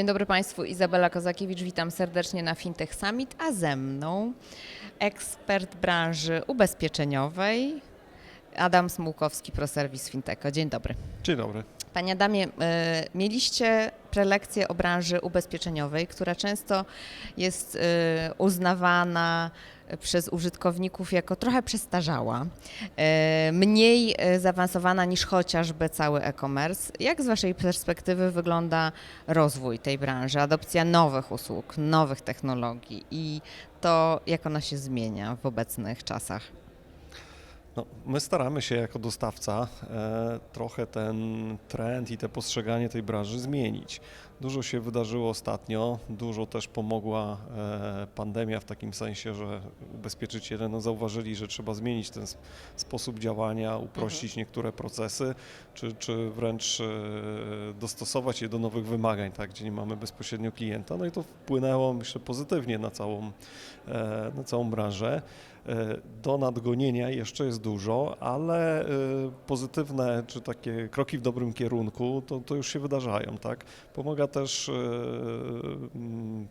Dzień dobry Państwu, Izabela Kozakiewicz, witam serdecznie na Fintech Summit, a ze mną ekspert branży ubezpieczeniowej Adam Smułkowski, ProService Fintecho. Dzień dobry. Dzień dobry. Panie Adamie, e, mieliście prelekcję o branży ubezpieczeniowej, która często jest e, uznawana przez użytkowników jako trochę przestarzała, e, mniej zaawansowana niż chociażby cały e-commerce. Jak z Waszej perspektywy wygląda rozwój tej branży, adopcja nowych usług, nowych technologii i to, jak ona się zmienia w obecnych czasach? No, my staramy się jako dostawca e, trochę ten trend i te postrzeganie tej branży zmienić. Dużo się wydarzyło ostatnio, dużo też pomogła e, pandemia w takim sensie, że ubezpieczyciele no, zauważyli, że trzeba zmienić ten sp- sposób działania, uprościć niektóre procesy, czy, czy wręcz e, dostosować je do nowych wymagań, tak, gdzie nie mamy bezpośrednio klienta. No i to wpłynęło, myślę, pozytywnie na całą, e, na całą branżę. E, Do nadgonienia jeszcze jest dużo, ale e, pozytywne czy takie kroki w dobrym kierunku to, to już się wydarzają. Tak? Pomaga też e,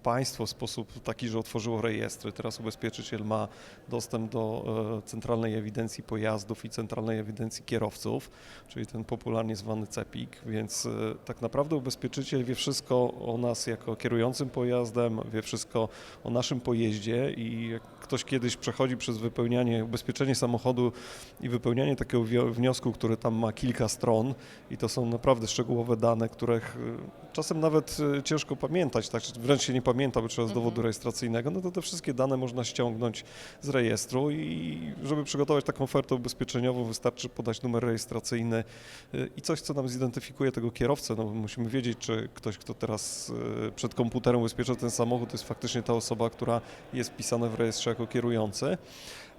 państwo w sposób taki, że otworzyło rejestry. Teraz ubezpieczyciel ma dostęp do centralnej ewidencji pojazdów i centralnej ewidencji kierowców, czyli ten popularnie zwany CEPIK, więc tak naprawdę ubezpieczyciel wie wszystko o nas jako kierującym pojazdem, wie wszystko o naszym pojeździe i jak ktoś kiedyś przechodzi przez wypełnianie, ubezpieczenie samochodu i wypełnianie takiego wniosku, który tam ma kilka stron. I to są naprawdę szczegółowe dane, których y, czasem nawet y, ciężko pamiętać, tak, wręcz się nie pamięta, bo trzeba z dowodu rejestracyjnego, no to te wszystkie dane można ściągnąć z rejestru i żeby przygotować taką ofertę ubezpieczeniową wystarczy podać numer rejestracyjny y, i coś, co nam zidentyfikuje tego kierowcę, no bo musimy wiedzieć, czy ktoś, kto teraz przed komputerem ubezpiecza ten samochód, to jest faktycznie ta osoba, która jest wpisana w rejestrze jako kierujący.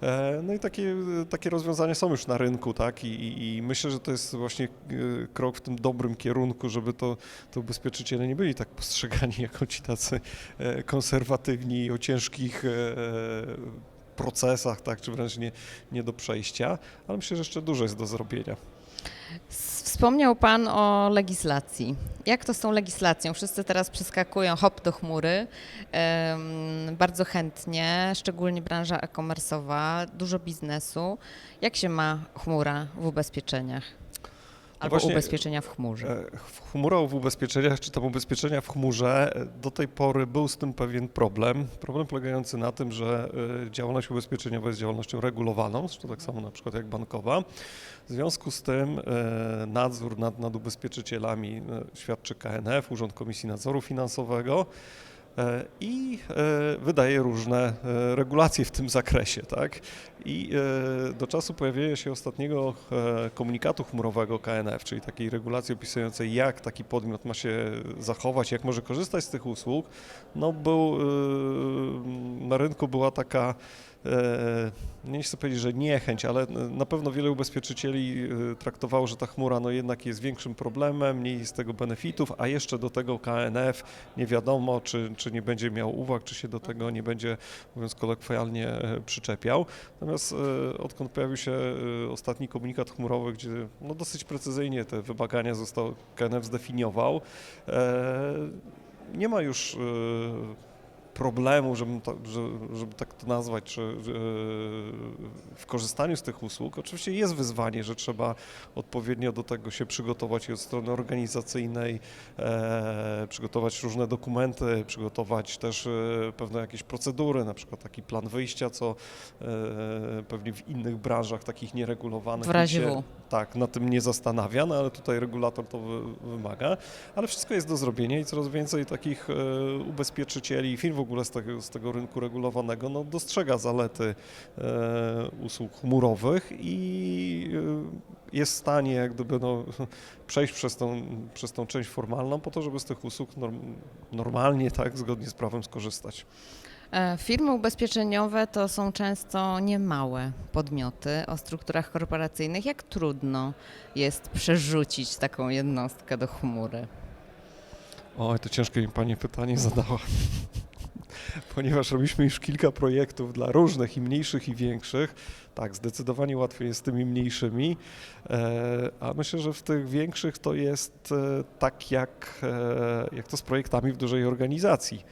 E, No i takie, takie rozwiązania są już na rynku, tak? I, i, myślę, że to jest właśnie e, krok w tym dobrym kierunku, żeby to, to ubezpieczyciele nie byli tak postrzegani jako ci tacy e, konserwatywni o ciężkich procesach, tak? Czy wręcz nie, nie do przejścia, ale myślę, że jeszcze dużo jest do zrobienia. Wspomniał Pan o legislacji. Jak to z tą legislacją? Wszyscy teraz przeskakują hop do chmury em, bardzo chętnie, szczególnie branża e-commerce'owa, dużo biznesu. Jak się ma chmura w ubezpieczeniach? Albo właśnie, ubezpieczenia w chmurze? E, Chmura w ubezpieczeniach, czy tam ubezpieczenia w chmurze, e, do tej pory był z tym pewien problem. Problem polegający na tym, że e, działalność ubezpieczeniowa jest działalnością regulowaną, zresztą tak samo na przykład jak bankowa. W związku z tym nadzór nad, nad ubezpieczycielami świadczy KNF, Urząd Komisji Nadzoru Finansowego. E, I e, wydaje różne e, regulacje w tym zakresie, tak? I do czasu pojawienia się ostatniego komunikatu chmurowego KNF, czyli takiej regulacji opisującej, jak taki podmiot ma się zachować, jak może korzystać z tych usług, no był, na rynku była taka, nie chcę powiedzieć, że niechęć, ale na pewno wiele ubezpieczycieli e, traktowało, że ta chmura no jednak jest większym problemem, mniej z tego benefitów, a jeszcze do tego KNF nie wiadomo, czy, czy nie będzie miał uwag, czy się do tego nie będzie, mówiąc kolokwialnie, e, przyczepiał. Natomiast e, odkąd pojawił się e, ostatni komunikat chmurowy, gdzie no, dosyć precyzyjnie te wymagania został KNF zdefiniował, e, nie ma już e, problemu, żebym to, że, żeby tak to nazwać, czy e, w korzystaniu z tych usług. Oczywiście jest wyzwanie, że trzeba odpowiednio do tego się przygotować i od strony organizacyjnej, e, przygotować różne dokumenty, przygotować też e, pewne jakieś procedury, na przykład taki plan wyjścia, co pewnie w innych branżach takich nieregulowanych W razie się, tak, na tym nie zastanawia, no ale tutaj regulator to wy, wymaga, ale wszystko jest do zrobienia i coraz więcej takich ubezpieczycieli, firm w ogóle z tego, z tego rynku regulowanego, no, dostrzega zalety e, usług chmurowych i e, jest w stanie jak gdyby no, przejść przez tą, przez tą część formalną po to, żeby z tych usług norm, normalnie, tak, zgodnie z prawem skorzystać. E, Firmy ubezpieczeniowe to są często niemałe podmioty o strukturach korporacyjnych. Jak trudno jest przerzucić taką jednostkę do chmury? Oj, to ciężkie mi Pani pytanie zadała. ponieważ robiliśmy już kilka projektów dla różnych i mniejszych i większych, tak, zdecydowanie łatwiej jest z tymi mniejszymi, e, a myślę, że w tych większych to jest e, tak jak, e, jak to z projektami w dużej organizacji.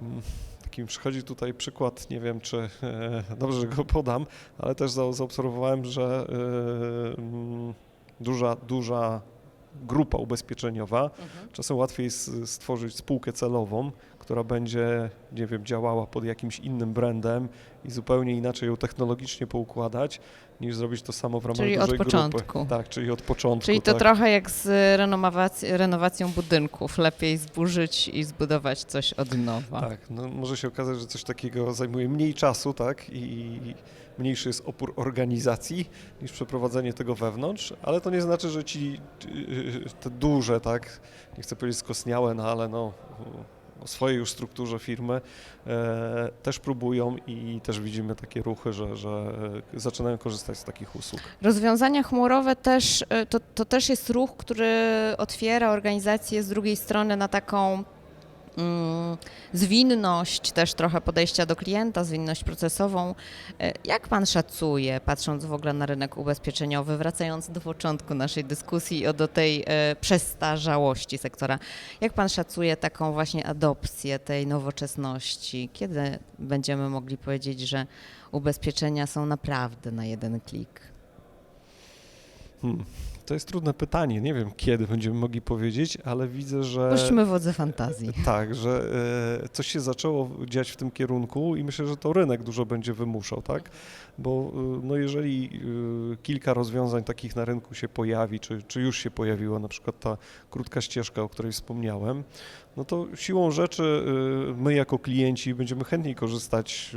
Mm, Taki mi przychodzi tutaj przykład, nie wiem czy dobrze go podam, ale też za- zaobserwowałem, że mm, duża, duża grupa ubezpieczeniowa, czasem łatwiej jest stworzyć spółkę celową, która będzie, nie wiem, działała pod jakimś innym brandem i zupełnie inaczej ją technologicznie poukładać, niż zrobić to samo w ramach Czyli od dużej początku. grupy. Tak, czyli od początku. Czyli to tak. trochę jak z renowac- renowacją budynków. Lepiej zburzyć i zbudować coś od nowa. Tak, no może się okazać, że coś takiego zajmuje mniej czasu, tak, i mniejszy jest opór organizacji niż przeprowadzenie tego wewnątrz, ale to nie znaczy, że ci y, te duże, tak, nie chcę powiedzieć skosniałe, no ale no o swojej już strukturze firmy e, też próbują i też widzimy takie ruchy, że, że zaczynają korzystać z takich usług. Rozwiązania chmurowe też, y, to, to też jest ruch, który otwiera organizację z drugiej strony na taką zwinność też trochę podejścia do klienta, zwinność procesową. Y, Jak pan szacuje, patrząc w ogóle na rynek ubezpieczeniowy, wracając do początku naszej dyskusji o do tej y, przestarzałości sektora, jak pan szacuje taką właśnie adopcję tej nowoczesności? Kiedy będziemy mogli powiedzieć, że ubezpieczenia są naprawdę na jeden klik? Hmm. To jest trudne pytanie. Nie wiem, kiedy będziemy mogli powiedzieć, ale widzę, że. Puśćmy wodze fantazji. Tak, że e, coś się zaczęło dziać w tym kierunku i myślę, że to rynek dużo będzie wymuszał, tak? Bo e, no jeżeli e, kilka rozwiązań takich na rynku się pojawi, czy, czy już się pojawiła, na przykład ta krótka ścieżka, o której wspomniałem, no to siłą rzeczy my jako klienci będziemy chętniej korzystać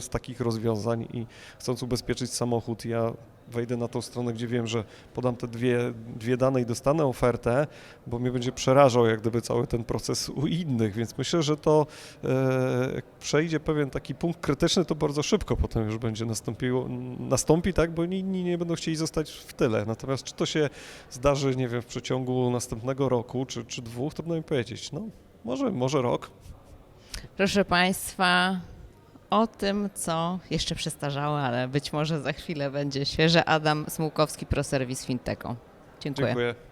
z takich rozwiązań i chcąc ubezpieczyć samochód, ja wejdę na tą stronę, gdzie wiem, że podam te dwie, dwie dane i dostanę ofertę, bo mnie będzie przerażał jak gdyby cały ten proces u innych, więc myślę, że to e, jak przejdzie pewien taki punkt krytyczny, to bardzo szybko potem już będzie nastąpiło, nastąpi, tak, bo inni nie będą chcieli zostać w tyle. Natomiast czy to się zdarzy, nie wiem, w przeciągu następnego roku, czy, czy dwóch, trudno mi powiedzieć. No, może, może rok. Proszę Państwa, o tym, co jeszcze przestarzałe, ale być może za chwilę będzie świeże. Adam Smułkowski, ProService Fintechu. Dziękuję. Dziękuję.